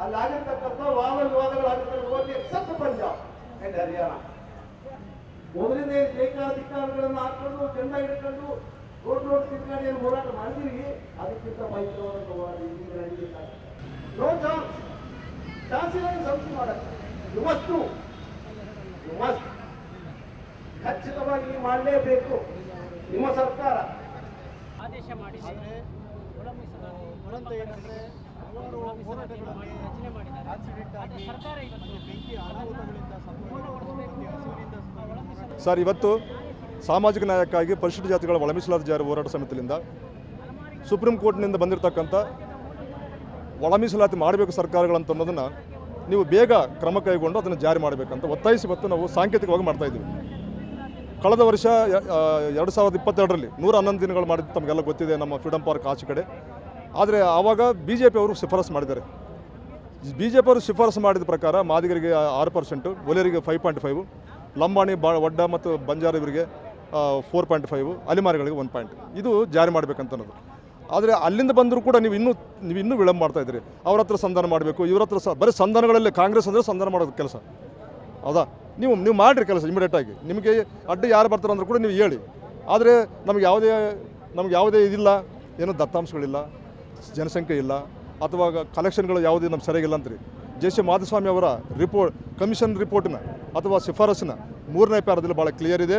ಅಲ್ಲಿ ಆಗಿರ್ತಕ್ಕಂಥ ವಾದ ವಿವಾದಗಳಾಗಿರ್ತಕ್ಕಂಥ ಎಕ್ಸೆಪ್ಟ್ ಪಂಜಾಬ್ ಅಂಡ್ ಹರಿಯಾಣ ಮೊದಲಿಂದ ಏನು ಏಕಾಧಿಕಾರಗಳನ್ನು ಹಾಕೊಂಡು ಚೆಂದ ಹಿಡ್ಕೊಂಡು ರೋಡ್ ರೋಡ್ ತಿರ್ಗಾಡಿ ಏನು ಹೋರಾಟ ಮಾಡಿದಿರಿ? ಅದಕ್ಕಿಂತ ಮೈತ್ರಿ ಈಗ ನೋ ಚಾನ್ಸ್ ಚಾನ್ಸ್ ಇಲ್ಲ ಸಂಸ್ಥೆ ಮಾಡಕ್ಕೆ. ಇವತ್ತು ಮಸ್ಟ್ ಖಚಿತವಾಗಿ ಮಾಡಲೇಬೇಕು ನಿಮ್ಮ ಸರ್ಕಾರ. ಆದೇಶ ಮಾಡಿದ್ರೆ ದುರಂತ ಏನಂದ್ರೆ ಸರ್, ಇವತ್ತು ಸಾಮಾಜಿಕ ನ್ಯಾಯಕ್ಕಾಗಿ ಪರಿಶಿಷ್ಟ ಜಾತಿಗಳ ಒಳಮೀಸಲಾತಿ ಜಾರಿ ಹೋರಾಟ ಸಮಿತಿಯಿಂದ ಸುಪ್ರೀಂ ಕೋರ್ಟ್ನಿಂದ ಬಂದಿರತಕ್ಕಂಥ ಒಳಮೀಸಲಾತಿ ಮಾಡಬೇಕು ಸರ್ಕಾರಗಳಂತ ಅನ್ನೋದನ್ನು ನೀವು ಬೇಗ ಕ್ರಮ ಕೈಗೊಂಡು ಅದನ್ನು ಜಾರಿ ಮಾಡಬೇಕಂತ ಒತ್ತಾಯಿಸಿ ಇವತ್ತು ನಾವು ಸಾಂಕೇತಿಕವಾಗಿ ಮಾಡ್ತಾ ಇದ್ದೀವಿ. ಕಳೆದ ವರ್ಷ ಎರಡು ಸಾವಿರದ ಇಪ್ಪತ್ತೆರಡರಲ್ಲಿ ನೂರ ಹನ್ನೊಂದು ದಿನಗಳು ಮಾಡಿದ್ದು ತಮಗೆಲ್ಲ ಗೊತ್ತಿದೆ ನಮ್ಮ ಫ್ರೀಡಮ್ ಪಾರ್ಕ್ ಆಚೆ ಕಡೆ. ಆದರೆ ಆವಾಗ ಬಿ ಜೆ ಪಿ ಅವರು ಶಿಫಾರಸು ಮಾಡಿದ್ದಾರೆ. ಬಿ ಜೆ ಪಿಯವರು ಶಿಫಾರಸು ಮಾಡಿದ ಪ್ರಕಾರ ಮಾದಿಗರಿಗೆ ಆರು ಪರ್ಸೆಂಟು ಒಲೆಯರಿಗೆ ಫೈವ್ ಪಾಯಿಂಟ್ ಫೈವ್ ಲಂಬಾಣಿ, ಬಾ ಒಡ್ಡ ಮತ್ತು ಬಂಜಾರ ಇವರಿಗೆ ಫೋರ್ ಪಾಯಿಂಟ್ ಫೈವ್ ಅಲಿಮಾರಿಗಳಿಗೆ ಒನ್ ಪಾಯಿಂಟ್ ಇದು ಜಾರಿ ಮಾಡಬೇಕಂತ ಅನ್ನೋದು ಆದರೆ ಅಲ್ಲಿಂದ ಬಂದರೂ ಕೂಡ ನೀವು ಇನ್ನೂ ನೀವು ಇನ್ನೂ ವಿಳಂಬ ಮಾಡ್ತಾ ಇದ್ದೀರಿ. ಅವ್ರ ಹತ್ರ ಸಂಧಾನ ಮಾಡಬೇಕು, ಇವ್ರ ಹತ್ರ ಸ, ಬರೀ ಸಂಧಾನಗಳಲ್ಲಿ ಕಾಂಗ್ರೆಸ್ ಅಂದರೆ ಸಂಧಾನ ಮಾಡೋದು ಕೆಲಸ. ಹೌದಾ? ನೀವು ನೀವು ಮಾಡಿರಿ ಕೆಲಸ ಇಮಿಡಿಯೇಟಾಗಿ ನಿಮಗೆ ಅಡ್ಡ ಯಾರು ಬರ್ತಾರೆ ಅಂದರೂ ಕೂಡ ನೀವು ಹೇಳಿ. ಆದರೆ ನಮ್ಗೆ ಯಾವುದೇ ನಮ್ಗೆ ಯಾವುದೇ ಇದಿಲ್ಲ, ಏನೂ ದತ್ತಾಂಶಗಳಿಲ್ಲ. ಜನಸಂಖ್ಯೆ ಇಲ್ಲ, ಅಥವಾ ಕಲೆಕ್ಷನ್ಗಳು ಯಾವುದೇ ನಮ್ಮ ಸರಿಯಾಗಿಲ್ಲ ಅಂತ್ರಿ. ಜೆ ಸಿ ಮಾಧುಸ್ವಾಮಿ ಅವರ ರಿಪೋರ್ಟ್ ಕಮಿಷನ್ ರಿಪೋರ್ಟಿನ ಅಥವಾ ಶಿಫಾರಸಿನ ಮೂರನೇ ಪ್ಯಾರದಲ್ಲಿ ಭಾಳ ಕ್ಲಿಯರ್ ಇದೆ.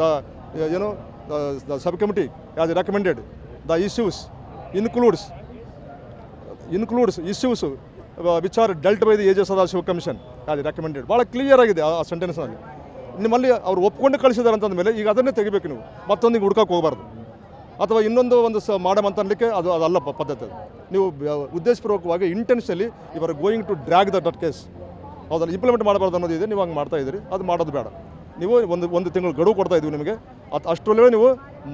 ದ ಏನು the sub committee has recommended the issues includes includes issues which are dealt by the A J Sadashiva commission has recommended ಭಾಳ ಕ್ಲಿಯರ್ ಆಗಿದೆ ಆ ಸೆಂಟೆನ್ಸ್ನಲ್ಲಿ ನಿಮ್ಮಲ್ಲಿ ಅವ್ರು ಒಪ್ಕೊಂಡು ಕಳಿಸಿದ್ದಾರೆ ಅಂತಂದ ಮೇಲೆ ಈಗ ಅದನ್ನೇ ತೆಗಿಬೇಕು ನೀವು. ಮತ್ತೊಂದಿಗೆ ಹುಡ್ಕಕ್ಕೆ ಹೋಗಬಾರ್ದು. ಅಥವಾ ಇನ್ನೊಂದು ಒಂದು ಸ ಮಾಡಮ್ ಅಂತ ಅನ್ಲಿಕ್ಕೆ ಅದು ಅದಲ್ಲ ಪದ್ಧತಿ. ನೀವು ಉದ್ದೇಶಪೂರ್ವಕವಾಗಿ ಇಂಟೆನ್ಷನಲಿ ಇವರ going to drag the ಡಟ್ case ಹೌದಲ್ಲ ಇಂಪ್ಲಿಮೆಂಟ್ ಮಾಡಬಾರ್ದು ಅನ್ನೋದಿದೆ ನೀವು ಹಂಗೆ ಮಾಡ್ತಾ ಇದ್ದೀರಿ, ಅದು ಮಾಡೋದು ಬೇಡ. ನೀವು ಒಂದು ಒಂದು ತಿಂಗಳು ಗಡುವು ಕೊಡ್ತಾ ಇದ್ದೀವಿ ನಿಮಗೆ, ಅದು ಅಷ್ಟರಲ್ಲೇ ನೀವು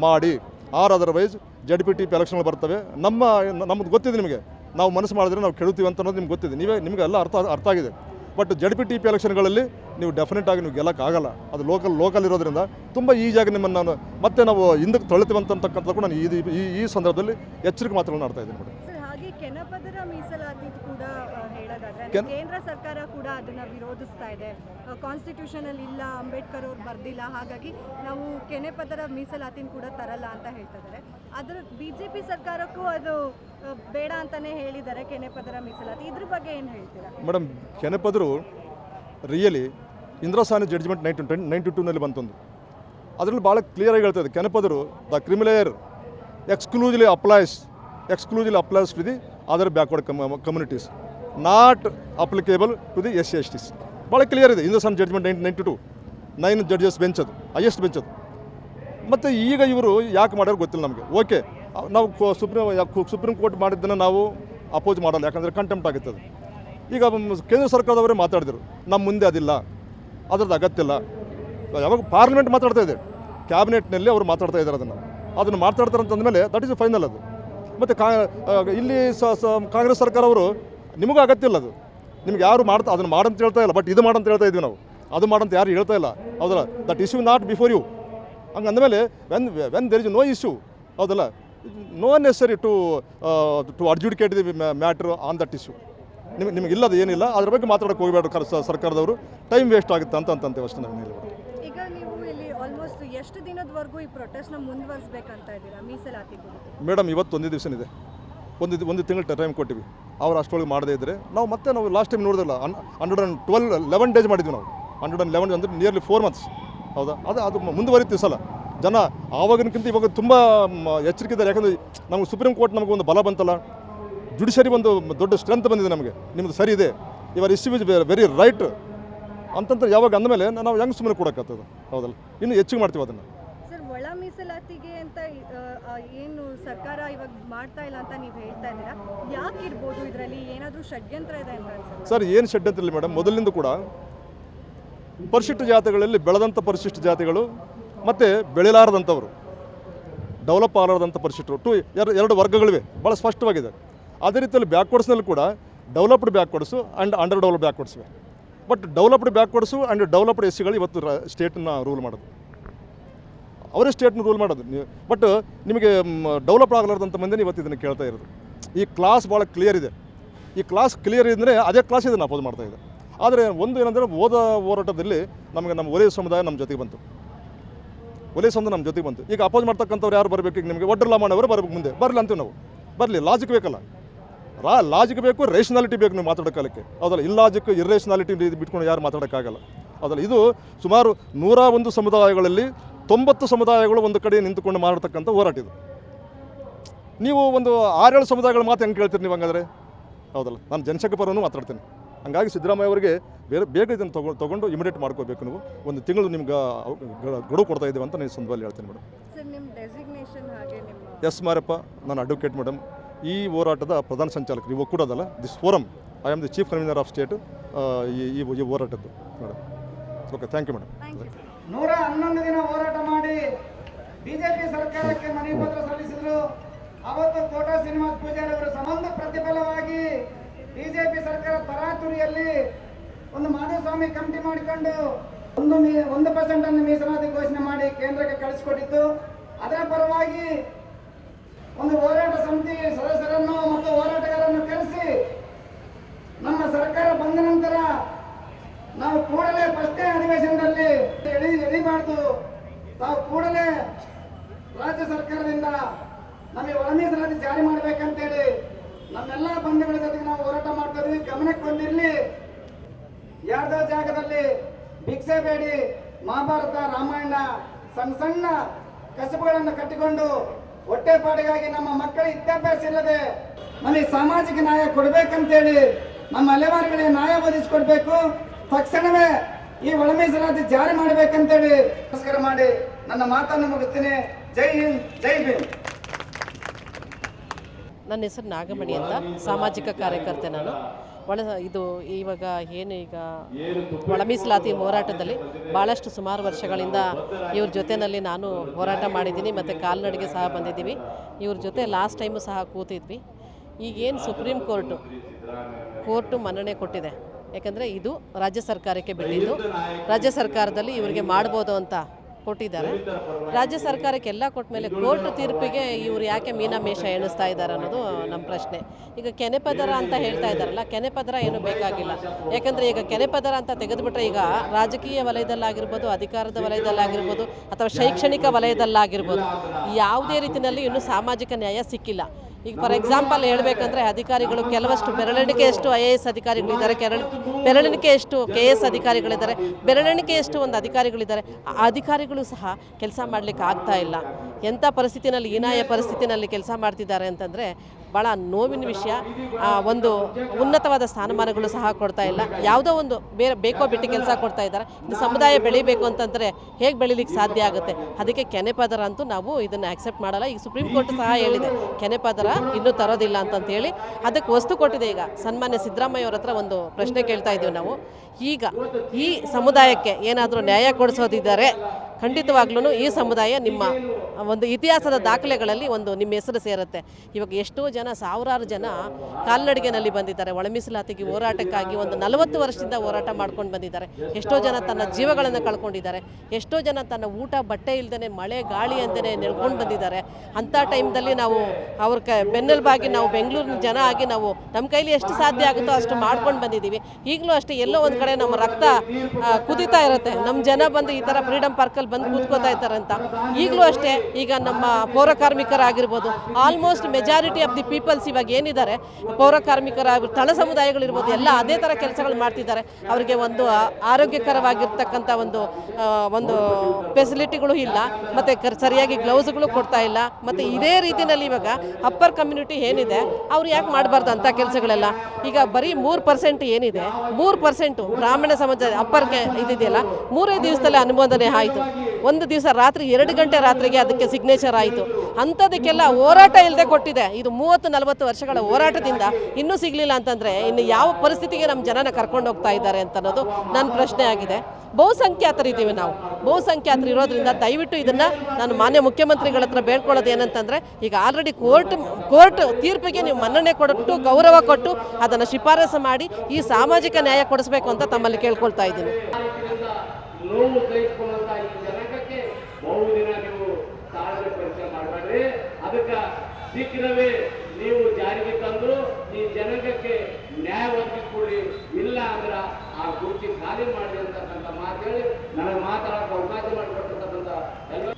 ಮಾಡಿ. Or otherwise Z P T P ಎಲೆಕ್ಷನ್ಗಳು ಬರ್ತವೆ. ನಮ್ಮ ನಮ್ಗೆ ಗೊತ್ತಿದೆ ನಿಮಗೆ, ನಾವು ಮನಸ್ಸು ಮಾಡಿದ್ರೆ ನಾವು ಕೆಡುತ್ತೀವಿ ಅಂತ ಅನ್ನೋದು ನಿಮ್ಗೆ ಗೊತ್ತಿದೆ. ನೀವೇ, ನಿಮಗೆ ಎಲ್ಲ ಅರ್ಥ ಅರ್ಥ ಆಗಿದೆ. But Z P T P ಎಲೆಕ್ಷನ್ಗಳಲ್ಲಿ ನೀವು ಡೆಫಿನೆಟ್ ಆಗಿ ನೀವು ಗೆಲ್ಲಕ್ಕಾಗಲ್ಲ. ಅದು ಲೋಕಲ್ ಲೋಕಲ್ ಇರೋದ್ರಿಂದ ತುಂಬ ಈಜಿಯಾಗಿ ನಿಮ್ಮನ್ನು ನಾನು ಮತ್ತೆ ನಾವು ಹಿಂದಕ್ಕೆ ತಳ್ಳುತ್ತೀವಿ ಕೂಡ ನಾನು ಈ ಈ- ಸಂದರ್ಭದಲ್ಲಿ ಎಚ್ಚರಿಕೆ ಮಾತುಗಳನ್ನ ಆಡ್ತಾ ಇದ್ದೀನಿ ಮೇಡಮ್. ಕೇಂದ್ರ ಸರ್ಕಾರ ಕೂಡ ಅದನ್ನ ವಿರೋಧಿಸ್ತಾ ಇದೆ. ಕಾನ್ಸ್ಟಿಟ್ಯೂಷನ್ ಅಲ್ಲಿ ಇಲ್ಲ ಅಂಬೇಡ್ಕರ್ ಅವ್ರು ಬರ್ದಿಲ್ಲ ಹಾಗಾಗಿ ನಾವು ಕೆನೆಪದರ ಮೀಸಲಾತಿನ ಕೂಡ ತರಲ್ಲ ಅಂತ ಹೇಳ್ತಾ ಇದ್ದಾರೆ. ಅದ್ರ ಬಿಜೆಪಿ ಸರ್ಕಾರಕ್ಕೂ ಅದು ಬೇಡ ಅಂತಾನೆ ಹೇಳಿದ್ದಾರೆ ಕೆನೆ ಪದರ ಮೀಸಲಾತಿ. ಇದ್ರ ಬಗ್ಗೆ ಏನು ಹೇಳ್ತೀರಾ? Madam ಕೆನಪದರು really ಇಂದ್ರಸಾನಿ judgment ninety ten ninety ಟೂನಲ್ಲಿ ಬಂತೊಂದು. ಅದರಲ್ಲಿ ಭಾಳ ಕ್ಲಿಯರಾಗಿ ಹೇಳ್ತದೆ ಕೆನಪದರು the creamy layer exclusively applies exclusively applies to the other backward communities not applicable to the S C S ಟಿಸ್ ಭಾಳ ಕ್ಲಿಯರ್ ಇದೆ. ಇಂದ್ರಸಾನಿ judgment nine ninety two nine judges bench ಅದು highest bench ಅದು ಮತ್ತು ಈಗ ಇವರು ಯಾಕೆ ಮಾಡೋರು ಗೊತ್ತಿಲ್ಲ ನಮಗೆ. ಓಕೆ ನಾವು ಸುಪ್ರೀಂ ಸುಪ್ರೀಂ ಕೋರ್ಟ್ ಮಾಡಿದ್ದನ್ನು ನಾವು ಅಪೋಸ್ ಮಾಡಲ್ಲ. ಯಾಕಂದರೆ ಕಂಟೆಂಪ್ಟ್ ಆಗುತ್ತೆ ಅದು ಈಗ ಕೇಂದ್ರ ಸರ್ಕಾರದವರೇ ಮಾತಾಡಿದರು. ನಮ್ಮ ಮುಂದೆ ಅದಿಲ್ಲ. ಅದ್ರದ್ದು ಅಗತ್ಯ ಇಲ್ಲ ಯಾವಾಗ ಪಾರ್ಲಿಮೆಂಟ್ ಮಾತಾಡ್ತಾ ಇದೆ. ಕ್ಯಾಬಿನೆಟ್ನಲ್ಲಿ ಅವರು ಮಾತಾಡ್ತಾ ಇದ್ದಾರೆ ಅದನ್ನು. ಅದನ್ನು ಮಾತಾಡ್ತಾರೆ ಅಂತಂದಮೇಲೆ ದಟ್ ಇಸ್ ಫೈನಲ್ ಅದು. ಮತ್ತು ಕಾ ಇಲ್ಲಿ ಕಾಂಗ್ರೆಸ್ ಸರ್ಕಾರ ಅವರು ನಿಮಗೂ ಅಗತ್ಯ ಇಲ್ಲ ಅದು. ನಿಮ್ಗೆ ಯಾರು ಮಾಡ್ತಾ ಅದನ್ನು ಮಾಡಂತ ಹೇಳ್ತಾ ಇಲ್ಲ ಬಟ್ ಇದು ಮಾಡಂತ ಹೇಳ್ತಾ ಇದ್ವಿ ನಾವು. ಅದು ಮಾಡಂತ ಯಾರು ಹೇಳ್ತಾ ಇಲ್ಲ. ಹೌದಲ್ಲ? That issue not before you ಹಂಗೆ ಅಂದಮೇಲೆ when when there is no issue ಹೌದಲ್ಲ? No necessary to to adjudicate the matter on that issue ನಿಮ್ಗೆ ನಿಮ್ಗೆ ಇಲ್ಲದ ಏನಿಲ್ಲ ಅದ್ರ ಬಗ್ಗೆ ಮಾತಾಡೋಕೆ ಹೋಗಬೇಡ ಕರ್ ಸರ್ಕಾರದವರು. ಟೈಮ್ ವೇಸ್ಟ್ ಆಗುತ್ತೆ ಅಂತ ಅಂತಂತೆ ಅಷ್ಟೇ ನಾವು ಹೇಳ್ಬೋದು ಈಗ ನೀವು ಇಲ್ಲಿ ಆಲ್ಮೋಸ್ಟ್ ಎಷ್ಟು ದಿನದವರೆಗೂ ಈ ಪ್ರೊಟೆಸ್ಟ್ನ ಮುಂದುವರಿಸಬೇಕಂತ ಇದ್ದೀರಾ? ಮೀಸಲಾತಿ ಮೇಡಮ್ ಇವತ್ತು ಒಂದೇ ದಿವಸನಿದೆ. ಒಂದು ಒಂದು ತಿಂಗಳು ಟೈಮ್ ಕೊಟ್ಟಿವಿ. ಅವ್ರು ಅಷ್ಟೊಳಗೆ ಮಾಡದೇ ಇದ್ದರೆ ನಾವು ಮತ್ತೆ ನಾವು last time ನೋಡಿದಿಲ್ಲ hundred and twelve eleven days ಮಾಡಿದ್ವಿ ನಾವು. ಹಂಡ್ರೆಡ್ ಆ್ಯಂಡ್ ಲೆವೆನ್ ಅಂದರೆ ನಿಯರ್ಲಿ ಫೋರ್ ಮಂತ್ಸ್ ಹೌದಾ? ಅದು ಅದು ಮುಂದುವರಿತೀವಿ ಸಲ. ಜನ ಆವಾಗಿನಕ್ಕಿಂತ ಇವಾಗ ತುಂಬ ಎಚ್ಚರಿಕೆ ಇದ್ದಾರೆ. ಯಾಕಂದರೆ ನಮಗೆ ಸುಪ್ರೀಂ ಕೋರ್ಟ್ ನಮಗೆ ಒಂದು ಬಲ ಬಂತಲ್ಲ. ಜುಡಿಷರಿ ಒಂದು ದೊಡ್ಡ ಸ್ಟ್ರೆಂತ್ ಬಂದಿದೆ ನಮಗೆ. ನಿಮ್ಮದು ಸರಿ ಇದೆ. ಇವರ್ ಇಶ್ಯೂ ಇಸ್ ವೆರಿ ರೈಟ್ ಅಂತಂದ್ರೆ ಯಾವಾಗ ಅಂದಮೇಲೆ ನಾವು ಹೆಂಗೆ ಸುಮ್ಮನೆ ಕೊಡೋಕ್ಕಾಗ್ತದೆ ಹೌದಲ್ಲ? ಇನ್ನು ಹೆಚ್ಚಿಗೆ ಮಾಡ್ತೀವಿ ಅದನ್ನು. ಮೀಸಲಾತಿಗೆ ಅಂತ ಏನು ಸರ್ಕಾರ ಇವಾಗ ಮಾಡ್ತಾ ಇಲ್ಲ ಅಂತ ನೀವು ಹೇಳ್ತಾ ಇದ್ದೀರಾ? ಯಾಕೆ ಇರ್ಬೋದು ಇದರಲ್ಲಿ ಏನಾದರೂ ಷಡ್ಯಂತ್ರ ಇದೆ ಅಂತ ಸರ್, ಏನು ಷಡ್ಯಂತ್ರ ಇಲ್ಲ ಮೇಡಮ್. ಮೊದಲಿಂದ ಕೂಡ ಪರಿಶಿಷ್ಟ ಜಾತಿಗಳಲ್ಲಿ ಬೆಳೆದಂಥ ಪರಿಶಿಷ್ಟ ಜಾತಿಗಳು, ಮತ್ತು ಬೆಳೆಲಾರದಂಥವರು, ಡೆವಲಪ್ ಆಗಲಾರದಂಥ ಪರಿಶಿಷ್ಟರು, ಟು ಎರಡು ಎರಡು ವರ್ಗಗಳಿವೆ. ಭಾಳ ಸ್ಪಷ್ಟವಾಗಿದೆ. ಅದೇ ರೀತಿಯಲ್ಲಿ ಬ್ಯಾಕ್ವರ್ಡ್ಸ್ನಲ್ಲಿ ಕೂಡ developed backwards and under develop backwards but developed backwards and developed S ಸಿಗಳು ಇವತ್ತು ಸ್ಟೇಟನ್ನು ರೂಲ್ ಮಾಡೋದು. ಅವರೇ ಸ್ಟೇಟ್ನ ರೂಲ್ ಮಾಡೋದು. ನೀವು ಬಟ್ ನಿಮಗೆ ಡೆವಲಪ್ ಆಗಲಾರ್ದಂಥ ಮಂದಿ ಇವತ್ತು ಇದನ್ನು ಕೇಳ್ತಾ ಇರೋದು. ಈ ಕ್ಲಾಸ್ ಭಾಳ ಕ್ಲಿಯರ್ ಇದೆ. ಈ ಕ್ಲಾಸ್ ಕ್ಲಿಯರ್ ಇದ್ದರೆ ಅದೇ ಕ್ಲಾಸ್ ಇದನ್ನು ಅಪೋಸ್ ಮಾಡ್ತಾ ಇದೆ. ಆದರೆ ಒಂದು ಏನಂದರೆ ಓದ ಹೋರಾಟದಲ್ಲಿ ನಮಗೆ ನಮ್ಮ ಒಲೆ ಸಮುದಾಯ ನಮ್ಮ ಜೊತೆಗೆ ಬಂತು. ಒಲೆ ಸಮುದಾಯ ನಮ್ಮ ಜೊತೆಗೆ ಬಂತು. ಈಗ ಅಪೋಸ್ ಮಾಡ್ತಕ್ಕಂಥವ್ರು ಯಾರು ಬರಬೇಕು? ಈಗ ನಿಮಗೆ ಒಡ್ರಲ್ಲ ಅವರು ಬರಬೇಕು ಮುಂದೆ. ಬರಲಿ ಅಂತೀವಿ ನಾವು. ಬರಲಿ ಲಾಜಿಕ್ ಬೇಕಲ್ಲ. ರಾ ಲಾಜಿಕ್ ಬೇಕು ರೇಷನಾಲಿಟಿ ಬೇಕು ನೀವು ಮಾತಾಡೋಕಾಲಕ್ಕೆ ಹೌದಲ್ಲ ಇಲ್ಲಾಜಿಕ್ ಇರ್ರೇಷನಾಲಿಟಿ ಬಿಟ್ಕೊಂಡು ಯಾರು ಮಾತಾಡೋಕ್ಕಾಗಲ್ಲ. ಅದಲ್ಲ, ಇದು ಸುಮಾರು ನೂರ ಒಂದು ಸಮುದಾಯಗಳಲ್ಲಿ ತೊಂಬತ್ತು ಸಮುದಾಯಗಳು ಒಂದು ಕಡೆ ನಿಂತುಕೊಂಡು ಮಾಡತಕ್ಕಂಥ ಹೋರಾಟ ಇದು. ನೀವು ಒಂದು ಆರೇಳು ಸಮುದಾಯಗಳ ಮಾತು ಹೆಂಗೆ ಕೇಳ್ತೀರಿ ನೀವು ಹಂಗಾದ್ರೆ? ಹೌದಲ್ಲ ನಾನು ಜನಸಂಖ್ಯೆ ಪರವನ್ನು ಮಾತಾಡ್ತೀನಿ. ಹಂಗಾಗಿ ಸಿದ್ದರಾಮಯ್ಯ ಅವರಿಗೆ ಬೇರೆ ಬೇಗ ಇದನ್ನು ತಗೊ ತೊಗೊಂಡು ಇಮಿಡಿಯೇಟ್ ಮಾಡ್ಕೋಬೇಕು ನೀವು. ಒಂದು ತಿಂಗಳು ನಿಮ್ಗೆ ಗಡುವು ಕೊಡ್ತಾ ಇದ್ದೀವಿ ಅಂತ ನಾನು ಸಂದರ್ಭದಲ್ಲಿ ಹೇಳ್ತೀನಿ ಮೇಡಮ್. ಎಸ್ ಮಾರಪ್ಪ ನಾನು ಅಡ್ವೊಕೇಟ್ ಮೇಡಮ್. ಈ ಹೋರಾಟದ ಪ್ರಧಾನ ಸಂಚಾಲಕರು ಕೂಡ ಅದಲ್ಲ this forum I am the chief convener of state ಈ ಈ ಹೋರಾಟದ್ದು madam. Okay thank you madam thank you ನೂರ ಹನ್ನೊಂದು ದಿನ ಹೋರಾಟ ಮಾಡಿ ಬಿಜೆಪಿ ಸರ್ಕಾರಕ್ಕೆ ಮನವಿ ಪತ್ರ ಸಲ್ಲಿಸಿದ್ರು. ಅವತ್ತು ಕೋಟಾ ಸಿನಿಮಾ ಪೂಜಾರಿ ಅವರು ಸಂಬಂಧ ಪ್ರತಿಫಲವಾಗಿ ಬಿಜೆಪಿ ಸರ್ಕಾರ ತರಾತುರಿಯಲ್ಲಿ ಒಂದು ಮಾಧುಸ್ವಾಮಿ ಕಮಿಟಿ ಮಾಡಿಕೊಂಡು ಒಂದು ಒಂದು ಪರ್ಸೆಂಟ್ ಅನ್ನು ಮೀಸಲಾತಿ ಘೋಷಣೆ ಮಾಡಿ ಕೇಂದ್ರಕ್ಕೆ ಕಳಿಸಿಕೊಟ್ಟಿತ್ತು. ಅದರ ಪರವಾಗಿ ಒಂದು ಹೋರಾಟ ಸಮಿತಿ ಸದಸ್ಯರನ್ನು ಮತ್ತು ಹೋರಾಟಗಾರರನ್ನು ಕರೆಸಿ ನಮ್ಮ ಸರ್ಕಾರ ಕೂಡಲೇ ಫಸ್ಟೇ ಅಧಿವೇಶನದಲ್ಲಿ ಎಳಿ ಎಳಿಬಾರ್ದು ನಾವು ಕೂಡಲೇ ರಾಜ್ಯ ಸರ್ಕಾರದಿಂದ ನಮಗೆ ಒಳ ಮೀಸಲಾತಿ ಜಾರಿ ಮಾಡ್ಬೇಕಂತೇಳಿ ನಮ್ಮೆಲ್ಲ ಬಂಧುಗಳ ಜೊತೆಗೆ ನಾವು ಹೋರಾಟ ಮಾಡ್ತಾ ಗಮನಕ್ಕೆ ಬಂದಿರಲಿ. ಯಾರ್ದೋ ಜಾಗದಲ್ಲಿ ಭಿಕ್ಷೆ ಬೇಡಿ, ಮಹಾಭಾರತ, ರಾಮಾಯಣ, ಸಣ್ಣ ಸಣ್ಣ ಕಸಬುಗಳನ್ನು ಕಟ್ಟಿಕೊಂಡು ಹೊಟ್ಟೆಪಾಡಿಗಾಗಿ ನಮ್ಮ ಮಕ್ಕಳ ವಿದ್ಯಾಭ್ಯಾಸ ಇಲ್ಲದೆ ನಮಗೆ ಸಾಮಾಜಿಕ ನ್ಯಾಯ ಕೊಡಬೇಕಂತೇಳಿ ನಮ್ಮ ಅಲೆಮಾರಿಗಳಿಗೆ ನ್ಯಾಯ ಒದಗಿಸ್ಕೊಡ್ಬೇಕು. ತಕ್ಷಣವೇ ಈ ಒಳ ಮೀಸಲಾತಿ ಜಾರಿ ಮಾಡಬೇಕಂತೇಳಿ ನಮಸ್ಕಾರ ಮಾಡಿ ನನ್ನ ಮಾತನ್ನು ಮುಗಿಸ್ತೀನಿ. ಜೈ ಹಿಂದ್, ಜೈ ಭೀಮ್. ನನ್ನ ಹೆಸರು ನಾಗಮಣಿ ಅಂತ, ಸಾಮಾಜಿಕ ಕಾರ್ಯಕರ್ತೆ ನಾನು. ಒಳ ಇದು ಇವಾಗ ಏನು ಈಗ ಒಳ ಮೀಸಲಾತಿ ಹೋರಾಟದಲ್ಲಿ ಭಾಳಷ್ಟು ಸುಮಾರು ವರ್ಷಗಳಿಂದ ಇವ್ರ ಜೊತೆಯಲ್ಲಿ ನಾನು ಹೋರಾಟ ಮಾಡಿದ್ದೀನಿ ಮತ್ತು ಕಾಲ್ನಡಿಗೆ ಸಹ ಬಂದಿದ್ದೀವಿ. ಇವ್ರ ಜೊತೆ ಲಾಸ್ಟ್ ಟೈಮು ಸಹ ಕೂತಿದ್ವಿ. ಈಗೇನು ಸುಪ್ರೀಂ ಕೋರ್ಟು ಕೋರ್ಟು ಮನ್ನಣೆ ಕೊಟ್ಟಿದೆ. ಯಾಕಂದರೆ ಇದು ರಾಜ್ಯ ಸರ್ಕಾರಕ್ಕೆ ಬಿಟ್ಟಿದ್ದು ರಾಜ್ಯ ಸರ್ಕಾರದಲ್ಲಿ ಇವರಿಗೆ ಮಾಡ್ಬೋದು ಅಂತ ಕೊಟ್ಟಿದ್ದಾರೆ. ರಾಜ್ಯ ಸರ್ಕಾರಕ್ಕೆ ಎಲ್ಲ ಕೊಟ್ಟ ಮೇಲೆ ಕೋರ್ಟ್ ತೀರ್ಪಿಗೆ ಇವರು ಯಾಕೆ ಮೀನಮೇಷ ಎಣಿಸ್ತಾ ಇದ್ದಾರೆ ಅನ್ನೋದು ನಮ್ಮ ಪ್ರಶ್ನೆ. ಈಗ ಕೆನೆಪದರ ಅಂತ ಹೇಳ್ತಾ ಇದ್ದಾರಲ್ಲ, ಕೆನೆಪದರ ಏನು ಬೇಕಾಗಿಲ್ಲ. ಯಾಕಂದರೆ ಈಗ ಕೆನೆಪದರ ಅಂತ ತೆಗೆದುಬಿಟ್ರೆ ಈಗ ರಾಜಕೀಯ ವಲಯದಲ್ಲಾಗಿರ್ಬೋದು, ಅಧಿಕಾರದ ವಲಯದಲ್ಲಾಗಿರ್ಬೋದು, ಅಥವಾ ಶೈಕ್ಷಣಿಕ ವಲಯದಲ್ಲಾಗಿರ್ಬೋದು, ಯಾವುದೇ ರೀತಿಯಲ್ಲಿ ಇನ್ನೂ ಸಾಮಾಜಿಕ ನ್ಯಾಯ ಸಿಕ್ಕಿಲ್ಲ. ಈಗ ಫಾರ್ ಎಕ್ಸಾಂಪಲ್ ಹೇಳಬೇಕಂದ್ರೆ ಅಧಿಕಾರಿಗಳು ಕೆಲವಷ್ಟು ಬೆರಳೆಣಿಕೆಯಷ್ಟು ಐ ಎ ಎಸ್ ಅಧಿಕಾರಿಗಳಿದ್ದಾರೆ, ಕೆರಳ ಬೆರಳೆಣಿಕೆಯಷ್ಟು ಕೆ ಎಸ್ ಅಧಿಕಾರಿಗಳಿದ್ದಾರೆ ಬೆರಳೆಣಿಕೆಯಷ್ಟು ಒಂದು ಅಧಿಕಾರಿಗಳಿದ್ದಾರೆ, ಆ ಅಧಿಕಾರಿಗಳು ಸಹ ಕೆಲಸ ಮಾಡಲಿಕ್ಕೆ ಆಗ್ತಾ ಇಲ್ಲ. ಎಂಥ ಪರಿಸ್ಥಿತಿನಲ್ಲಿ, ಹೀನಾಯ ಪರಿಸ್ಥಿತಿನಲ್ಲಿ ಕೆಲಸ ಮಾಡ್ತಿದ್ದಾರೆ ಅಂತಂದರೆ ಭಾಳ ನೋವಿನ ವಿಷಯ. ಒಂದು ಉನ್ನತವಾದ ಸ್ಥಾನಮಾನಗಳು ಸಹ ಕೊಡ್ತಾ ಇಲ್ಲ. ಯಾವುದೋ ಒಂದು ಬೇರೆ ಬೇಕೋ ಬಿಟ್ಟು ಕೆಲಸ ಕೊಡ್ತಾ ಇದ್ದಾರೆ. ಸಮುದಾಯ ಬೆಳಿಬೇಕು ಅಂತಂದರೆ ಹೇಗೆ ಬೆಳಿಲಿಕ್ಕೆ ಸಾಧ್ಯ ಆಗುತ್ತೆ? ಅದಕ್ಕೆ ಕೆನೆಪದರ ಅಂತೂ ನಾವು ಇದನ್ನು ಆಕ್ಸೆಪ್ಟ್ ಮಾಡಲ್ಲ. ಈಗ ಸುಪ್ರೀಂ ಕೋರ್ಟ್ ಸಹ ಹೇಳಿದೆ, ಕೆನೆಪದರ ಇನ್ನೂ ತರೋದಿಲ್ಲ ಅಂತಂತೇಳಿ ಅದಕ್ಕೆ ವಸ್ತು ಕೊಟ್ಟಿದೆ ಈಗ ಸನ್ಮಾನ್ಯ ಸಿದ್ದರಾಮಯ್ಯ ಅವ್ರ ಹತ್ರ ಒಂದು ಪ್ರಶ್ನೆ ಕೇಳ್ತಾ ಇದ್ದೀವಿ ನಾವು. ಈಗ ಈ ಸಮುದಾಯಕ್ಕೆ ಏನಾದರೂ ನ್ಯಾಯ ಕೊಡಿಸೋದಿದ್ದಾರೆ ಖಂಡಿತವಾಗ್ಲೂ ಈ ಸಮುದಾಯ ನಿಮ್ಮ ಒಂದು ಇತಿಹಾಸದ ದಾಖಲೆಗಳಲ್ಲಿ ಒಂದು ನಿಮ್ಮ ಹೆಸರು ಸೇರುತ್ತೆ. ಇವಾಗ ಎಷ್ಟೋ ಜನ, ಸಾವಿರಾರು ಜನ ಕಾಲ್ನಡಿಗೆನಲ್ಲಿ ಬಂದಿದ್ದಾರೆ. ಒಳ ಮೀಸಲಾತಿಗೆ ಹೋರಾಟಕ್ಕಾಗಿ ಒಂದು ನಲವತ್ತು ವರ್ಷದಿಂದ ಹೋರಾಟ ಮಾಡ್ಕೊಂಡು ಬಂದಿದ್ದಾರೆ. ಎಷ್ಟೋ ಜನ ತನ್ನ ಜೀವಗಳನ್ನು ಕಳ್ಕೊಂಡಿದ್ದಾರೆ. ಎಷ್ಟೋ ಜನ ತನ್ನ ಊಟ, ಬಟ್ಟೆ ಇಲ್ಲದೇ ಮಳೆ, ಗಾಳಿ ಅಂತಲೇ ನೆಡ್ಕೊಂಡು ಬಂದಿದ್ದಾರೆ. ಅಂಥ ಟೈಮ್ದಲ್ಲಿ ನಾವು ಅವ್ರ ಕ ಬೆನ್ನೆಲುಬಾಗಿ ನಾವು ಬೆಂಗಳೂರಿನ ಜನ ಆಗಿ ನಾವು ನಮ್ಮ ಕೈಲಿ ಎಷ್ಟು ಸಾಧ್ಯ ಆಗುತ್ತೋ ಅಷ್ಟು ಮಾಡ್ಕೊಂಡು ಬಂದಿದ್ದೀವಿ. ಈಗಲೂ ಅಷ್ಟೇ ಎಲ್ಲೋ ಒಂದು ಕಡೆ ನಮ್ಮ ರಕ್ತ ಕುದೀತಾ ಇರುತ್ತೆ. ನಮ್ಮ ಜನ ಬಂದು ಈ ಥರ ಫ್ರೀಡಮ್ ಪಾರ್ಕಲ್ಲಿ ಬಂದು ಕೂತ್ಕೋತಾ ಇರ್ತಾರೆ ಅಂತ. ಈಗಲೂ ಅಷ್ಟೇ ಈಗ ನಮ್ಮ ಪೌರ ಕಾರ್ಮಿಕರಾಗಿರ್ಬೋದು almost majority of the peoples ಇವಾಗ ಏನಿದ್ದಾರೆ, ಪೌರ ಕಾರ್ಮಿಕರ ತಳ ಸಮುದಾಯಗಳಿರ್ಬೋದು, ಎಲ್ಲ ಅದೇ ಥರ ಕೆಲಸಗಳು ಮಾಡ್ತಿದ್ದಾರೆ. ಅವರಿಗೆ ಒಂದು ಆರೋಗ್ಯಕರವಾಗಿರ್ತಕ್ಕಂಥ ಒಂದು ಒಂದು ಫೆಸಿಲಿಟಿಗಳು ಇಲ್ಲ, ಮತ್ತು ಸರಿಯಾಗಿ ಗ್ಲೌಸ್ಗಳು ಕೊಡ್ತಾ ಇಲ್ಲ, ಮತ್ತು ಇದೇ ರೀತಿಯಲ್ಲಿ ಇವಾಗ ಅಪ್ಪರ್ ಕಮ್ಯುನಿಟಿ ಏನಿದೆ, ಅವ್ರು ಯಾಕೆ ಮಾಡಬಾರ್ದು ಅಂಥ ಕೆಲಸಗಳೆಲ್ಲ? ಈಗ ಬರೀ ಮೂರು ಪರ್ಸೆಂಟ್ ಏನಿದೆ, ಮೂರು ಪರ್ಸೆಂಟು ಬ್ರಾಹ್ಮಣ ಸಮಾಜ ಅಪ್ಪರ್ಗೆ ಇದಿದೆಯಲ್ಲ, ಮೂರೇ ದಿವಸದಲ್ಲಿ ಅನುಮೋದನೆ ಆಯಿತು. ಒಂದು ದಿವಸ ರಾತ್ರಿ ಎರಡು ಗಂಟೆ ರಾತ್ರಿಗೆ ಅದಕ್ಕೆ ಸಿಗ್ನೇಚರ್ ಆಯಿತು. ಅಂಥದಕ್ಕೆಲ್ಲ ಹೋರಾಟ ಇಲ್ಲದೆ ಕೊಟ್ಟಿದೆ. ಇದು ಮೂವತ್ತು, ನಲವತ್ತು ವರ್ಷಗಳ ಹೋರಾಟದಿಂದ ಇನ್ನೂ ಸಿಗಲಿಲ್ಲ ಅಂತಂದರೆ ಇನ್ನು ಯಾವ ಪರಿಸ್ಥಿತಿಗೆ ನಮ್ಮ ಜನನ ಕರ್ಕೊಂಡು ಹೋಗ್ತಾ ಇದ್ದಾರೆ ಅಂತ ಅನ್ನೋದು ನನ್ನ ಪ್ರಶ್ನೆ ಆಗಿದೆ. ಬಹುಸಂಖ್ಯಾತರಿದ್ದೀವಿ ನಾವು. ಬಹುಸಂಖ್ಯಾತರು ಇರೋದ್ರಿಂದ ದಯವಿಟ್ಟು ಇದನ್ನು ನಾನು ಮಾನ್ಯ ಮುಖ್ಯಮಂತ್ರಿಗಳ ಹತ್ರ ಬೇಡ್ಕೊಳ್ಳೋದು ಏನಂತಂದರೆ, ಈಗ ಆಲ್ರೆಡಿ ಕೋರ್ಟ್ ಕೋರ್ಟ್ ತೀರ್ಪಿಗೆ ನೀವು ಮನ್ನಣೆ ಕೊಟ್ಟು, ಗೌರವ ಕೊಟ್ಟು ಅದನ್ನು ಶಿಫಾರಸು ಮಾಡಿ ಈ ಸಾಮಾಜಿಕ ನ್ಯಾಯ ಕೊಡಿಸ್ಬೇಕು ಅಂತ ತಮ್ಮಲ್ಲಿ ಕೇಳ್ಕೊಳ್ತಾ ಇದ್ದೀನಿ. ಇದೆ ಅದಕ್ಕೆ ಶೀಘ್ರವೇ ನೀವು ಜಾರಿಗೆ ತಂದ್ರು ಈ ಜನಾಂಗಕ್ಕೆ ನ್ಯಾಯ ಒದಗಿಸ್ಕೊಳ್ಳಿ ಇಲ್ಲ ಅಂದ್ರೆ ಆ ಕುರ್ಚಿ ಖಾಲಿ ಮಾಡಿ ಅಂತಕ್ಕಂಥ ಮಾತು ಹೇಳಿ ನನಗೆ ಮಾತಾಡೋಕೆ ಅವಕಾಶ ಮಾಡಿಕೊಡ್ತಕ್ಕಂಥ ಎಲ್ಲ